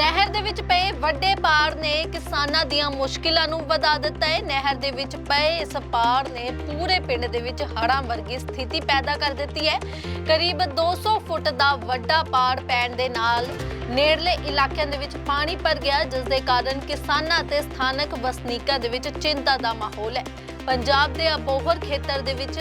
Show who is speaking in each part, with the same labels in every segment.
Speaker 1: ਨਹਿਰ ਦੇ ਵਿੱਚ ਪਏ ਵੱਡੇ ਪਾੜ ਨੇ ਕਿਸਾਨਾਂ ਦੀਆਂ ਮੁਸ਼ਕਿਲਾਂ ਨੂੰ ਵਧਾ ਦਿੱਤਾ ਹੈ। ਨਹਿਰ ਦੇ ਵਿੱਚ ਪਏ ਇਸ ਪਾੜ ਨੇ ਪੂਰੇ ਪਿੰਡ ਦੇ ਵਿੱਚ ਹੜ੍ਹਾਂ ਵਰਗੀ ਸਥਿਤੀ ਪੈਦਾ ਕਰ ਦਿੱਤੀ ਹੈ। ਕਰੀਬ 200 ਫੁੱਟ ਦਾ ਵੱਡਾ ਪਾੜ ਪੈਣ ਦੇ ਨਾਲ ਨੇੜਲੇ ਇਲਾਕਿਆਂ ਦੇ ਵਿੱਚ ਪਾਣੀ ਭਰ ਗਿਆ, ਜਿਸ ਦੇ ਕਾਰਨ ਕਿਸਾਨਾਂ ਤੇ ਸਥਾਨਕ ਵਸਨੀਕਾਂ ਦੇ ਵਿੱਚ ਚਿੰਤਾ ਦਾ ਮਾਹੌਲ ਹੈ। ਪੰਜਾਬ ਦੇ ਅਬੋਹਰ ਖੇਤਰ ਦੇ ਵਿੱਚ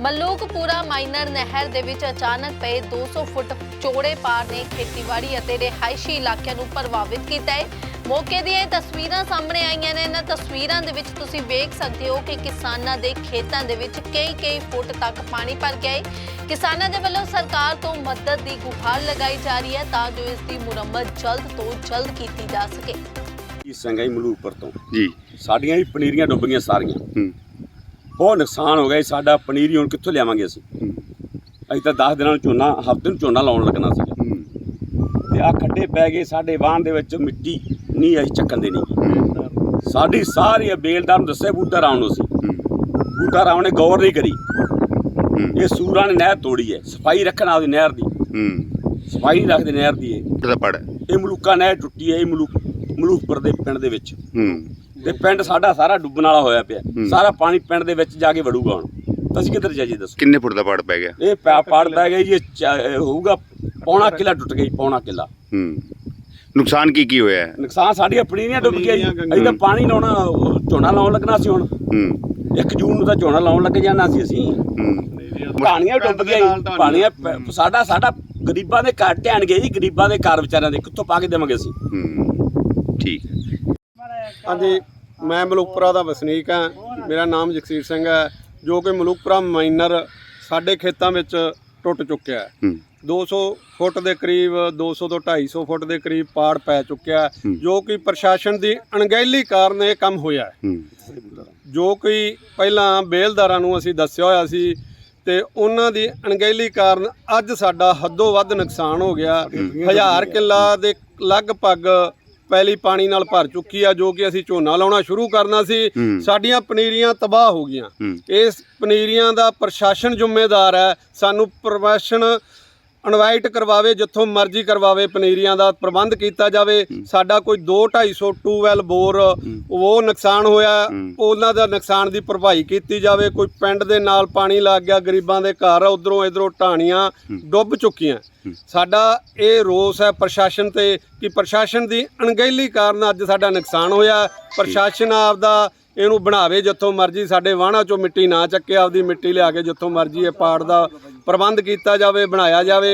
Speaker 1: ਮਲੂਕਪੁਰਾ ਮਾਈਨਰ ਨਹਿਰ ਦੇ ਵਿੱਚ ਅਚਾਨਕ ਪਏ 200 ਫੁੱਟ ਚੌੜੇ ਪਾਰ ਨੇ ਖੇਤੀਬਾੜੀ ਅਤੇ ਰਿਹਾਇਸ਼ੀ ਇਲਾਕਿਆਂ ਨੂੰ ਪ੍ਰਭਾਵਿਤ ਕੀਤਾ ਹੈ। ਮੌਕੇ ਦੀਆਂ ਇਹ ਤਸਵੀਰਾਂ ਸਾਹਮਣੇ ਆਈਆਂ ਨੇ। ਇਹਨਾਂ ਤਸਵੀਰਾਂ ਦੇ ਵਿੱਚ ਤੁਸੀਂ ਵੇਖ ਸਕਦੇ ਹੋ ਕਿ ਕਿਸਾਨਾਂ ਦੇ ਖੇਤਾਂ ਦੇ ਵਿੱਚ ਕਈ ਕਈ ਫੁੱਟ ਤੱਕ ਪਾਣੀ ਭਰ ਗਿਆ ਹੈ। ਕਿਸਾਨਾਂ ਦੇ ਵੱਲੋਂ ਸਰਕਾਰ ਤੋਂ ਮਦਦ ਦੀ ਗੁਹਾਰ ਲਗਾਈ ਜਾ ਰਹੀ ਹੈ ਤਾਂ ਜੋ ਇਸ ਦੀ ਮੁਰੰਮਤ ਜਲਦ ਤੋਂ ਜਲਦ ਕੀਤੀ ਜਾ ਸਕੇ।
Speaker 2: ਜੀ ਸੰਗਾਈ ਮਲੂਕਪੁਰ ਤੋਂ।
Speaker 3: ਜੀ।
Speaker 2: ਸਾਡੀਆਂ ਵੀ ਪਨੀਰੀਆਂ ਡੁੱਬ ਗਈਆਂ ਸਾਰੀਆਂ।
Speaker 3: ਹੂੰ।
Speaker 2: ਬਹੁਤ ਨੁਕਸਾਨ ਹੋ ਗਿਆ ਜੀ ਸਾਡਾ ਪਨੀਰੀ ਹੁਣ ਕਿੱਥੋਂ ਲਿਆਵਾਂਗੇ ਅਸੀਂ?
Speaker 3: ਹੂੰ,
Speaker 2: ਅਸੀਂ ਤਾਂ 10 ਦਿਨਾਂ ਨੂੰ ਝੋਨਾ ਹਫ਼ਤੇ ਨੂੰ ਝੋਨਾ ਲਾਉਣ ਲੱਗਣਾ ਸੀ।
Speaker 3: ਹੂੰ,
Speaker 2: ਤੇ ਆ ਖੱਡੇ ਪੈ ਗਏ ਸਾਡੇ ਵਾਹਨ ਦੇ ਵਿੱਚ ਮਿੱਟੀ ਨਹੀਂ ਅਸੀਂ ਚੱਕਣ ਦੇਣੀ।
Speaker 3: ਹੂੰ,
Speaker 2: ਸਾਡੀ ਸਾਰੀ ਬੇਲਦਾਰ ਨੂੰ ਦੱਸਿਆ ਬੂਟਾ ਰਾਉਣ ਨੂੰ ਸੀ
Speaker 3: ਹੂੰ,
Speaker 2: ਬੂਟਾ ਰਾਉਣ ਨੇ ਗੌਰ ਨਹੀਂ ਕਰੀ।
Speaker 3: ਹੂੰ,
Speaker 2: ਇਹ ਸੂਰਾਂ ਨੇ ਨਹਿਰ ਤੋੜੀ ਹੈ ਸਫ਼ਾਈ ਰੱਖਣ ਆਪਦੀ ਨਹਿਰ ਦੀ।
Speaker 3: ਹੂੰ।
Speaker 2: ਸਫ਼ਾਈ ਰੱਖਦੇ ਨਹਿਰ ਦੀ ਇਹ।
Speaker 3: ਦਾ ਪੜ।
Speaker 2: ਇਹ ਮਲੂਕਾ ਨਹਿਰ ਟੁੱਟੀ ਹੈ ਇਹ ਮਲੂਕ ਮਲੂਕਪੁਰ ਦੇ ਪਿੰਡ ਦੇ ਵਿੱਚ।
Speaker 3: ਹੂੰ।
Speaker 2: ਤੇ ਪਿੰਡ ਸਾਡਾ ਸਾਰਾ ਡੁੱਬਣ ਵਾਲਾ ਹੋਇਆ ਪਿਆ। ਸਾਰਾ ਪਾਣੀ ਪਿੰਡ ਦੇ ਵਿੱਚ ਜਾ ਕੇ ਵੜੂਗਾ ਹੁਣ। ਤਾਂ ਅਸੀਂ ਕਿੱਧਰ ਜਾਈਏ ਦੱਸੋ?
Speaker 3: ਕਿੰਨੇ ਫੁੱਟ ਦਾ ਪੜ ਪੈ ਗਿਆ?
Speaker 2: ਇਹ ਪਾ- ਪਾੜ ਪੈ ਗਈ ਜੀ ਇਹ ਚ- ਇਹ ਹੋਊਗਾ ਪੌਣਾ ਕਿੱਲਾ ਟੁੱਟ ਗਈ ਪੌਣਾ ਕਿੱਲਾ।
Speaker 3: ਹੂੰ। ਨੁਕਸਾਨ ਕੀ ਕੀ ਹੋਇਆ? ਹੈ?
Speaker 2: ਨੁਕਸਾਨ ਸਾਡੀਆਂ ਪਨੀਰੀਆਂ ਡੁੱਬ ਗਈਆਂ ਜੀ। ਅਸੀਂ ਤਾਂ ਪਾਣੀ ਲਾਉਣਾ ਉਹ ਝੋਨਾ ਲਾਉਣ ਲੱਗਣਾ ਸੀ ਹੁਣ।
Speaker 3: ਹੂੰ।
Speaker 2: 1 ਜੂਨ ਨੂੰ ਤਾਂ ਝੋਨਾ ਲਾਉਣ ਲੱਗ ਜਾਣਾ ਸੀ ਅਸੀਂ।
Speaker 3: ਹੂੰ।
Speaker 2: ਪਾਣੀਆਂ ਡੁੱਬ ਗਈਆਂ ਜੀ। ਪਾਣੀਆਂ ਪ- ਸਾਡਾ ਸਾਡਾ ਗਰੀਬਾਂ ਦੇ ਘਰ ਢਹਿਣ ਗਏ ਜੀ ਗਰੀਬਾਂ ਦੇ ਘਰ ਵਿਚਾਰਿਆਂ ਦੇ। ਕਿੱਥੋਂ ਪਾ ਕੇ ਦੇਵਾਂਗੇ ਅਸੀਂ?
Speaker 3: ਹੂੰ। ਠੀਕ ਹੈ।
Speaker 4: ਹਾਂਜੀ ਮੈਂ ਮਲੂਕਪੁਰਾ ਦਾ ਵਸਨੀਕ ਹਾਂ। ਮੇਰਾ ਨਾਮ ਜਗਸੀਰ ਸਿੰਘ ਹੈ ਜੋ ਕਿ ਮਲੂਕਪੁਰਾ ਮਾਈਨਰ ਸਾਡੇ ਖੇਤਾਂ ਵਿੱਚ ਟੁੱਟ ਚੁੱਕਿਆ ਹੈ।
Speaker 3: ਹੂੰ।
Speaker 4: 200 ਫੁੱਟ ਦੇ ਕਰੀਬ 200 ਤੋਂ 250 ਫੁੱਟ ਦੇ ਕਰੀਬ ਪਾੜ ਪੈ ਚੁੱਕਿਆ। ਜੋ ਕਿ ਪ੍ਰਸ਼ਾਸਨ ਦੀ ਅਣਗਹਿਲੀ ਕਾਰਨ ਇਹ ਕੰਮ ਹੋਇਆ ਜੋ ਕਿ ਪਹਿਲਾਂ ਬੇਲਦਾਰਾਂ ਨੂੰ ਅਸੀਂ ਦੱਸਿਆ ਹੋਇਆ ਸੀ ਤੇ ਉਹਨਾਂ ਦੀ ਅਣਗਹਿਲੀ ਕਾਰਨ ਅੱਜ ਸਾਡਾ ਹੱਦੋਂ ਵੱਧ ਨੁਕਸਾਨ ਹੋ ਗਿਆ। ਹਜ਼ਾਰ ਕਿੱਲਾ ਦੇ ਲਗਭਗ ਪਹਿਲੀ ਪਾਣੀ ਨਾਲ ਭਰ ਚੁੱਕੀ ਆ ਜੋ ਕਿ ਅਸੀਂ ਝੋਨਾ ਲਾਉਣਾ ਸ਼ੁਰੂ ਕਰਨਾ ਸੀ। ਸਾਡੀਆਂ ਪਨੀਰੀਆਂ ਤਬਾਹ ਹੋ ਗਈਆਂ। ਇਸ ਪਨੀਰੀਆਂ ਦਾ ਪ੍ਰਸ਼ਾਸਨ ਜ਼ਿੰਮੇਦਾਰ ਹੈ। ਸਾਨੂੰ ਪ੍ਰਵਾਸ਼ਨ ਇਨਵਾਈਟ ਕਰਵਾਵੇ ਜਿੱਥੋਂ ਮਰਜ਼ੀ ਕਰਵਾਵੇ ਪਨੀਰੀਆਂ ਦਾ ਪ੍ਰਬੰਧ ਕੀਤਾ ਜਾਵੇ। ਸਾਡਾ ਕੋਈ 2 250 ਟੂਵੈਲ ਬੋਰ ਉਹ ਨੁਕਸਾਨ ਹੋਇਆ। ਉਹਨਾਂ ਦਾ ਨੁਕਸਾਨ ਦੀ ਭਰਪਾਈ ਕੀਤੀ ਜਾਵੇ। ਕੋਈ ਪਿੰਡ ਦੇ ਨਾਲ ਪਾਣੀ ਲੱਗ ਗਿਆ ਗਰੀਬਾਂ ਦੇ ਘਰ ਉਧਰੋਂ ਇਧਰੋਂ ਢਾਣੀਆਂ ਡੁੱਬ ਚੁੱਕੀਆਂ। ਸਾਡਾ ਇਹ ਰੋਸ ਹੈ ਪ੍ਰਸ਼ਾਸਨ ਤੇ ਕਿ ਪ੍ਰਸ਼ਾਸਨ ਦੀ ਅਣਗਹਿਲੀ ਕਾਰਨ ਅੱਜ ਸਾਡਾ ਨੁਕਸਾਨ ਹੋਇਆ। ਪ੍ਰਸ਼ਾਸਨ ਆਪਦਾ ਇਹਨੂੰ ਬਣਾਵੇ ਜਿੱਥੋਂ ਮਰਜ਼ੀ ਸਾਡੇ ਵਾਹਣਾ ਚੋਂ ਮਿੱਟੀ ਨਾ ਚੱਕੇ ਆਪਦੀ ਮਿੱਟੀ ਲਿਆ ਕੇ ਜਿੱਥੋਂ ਮਰਜ਼ੀ ਇਹ ਪਾੜ ਦਾ ਪ੍ਰਬੰਧ ਕੀਤਾ ਜਾਵੇ ਬਣਾਇਆ ਜਾਵੇ।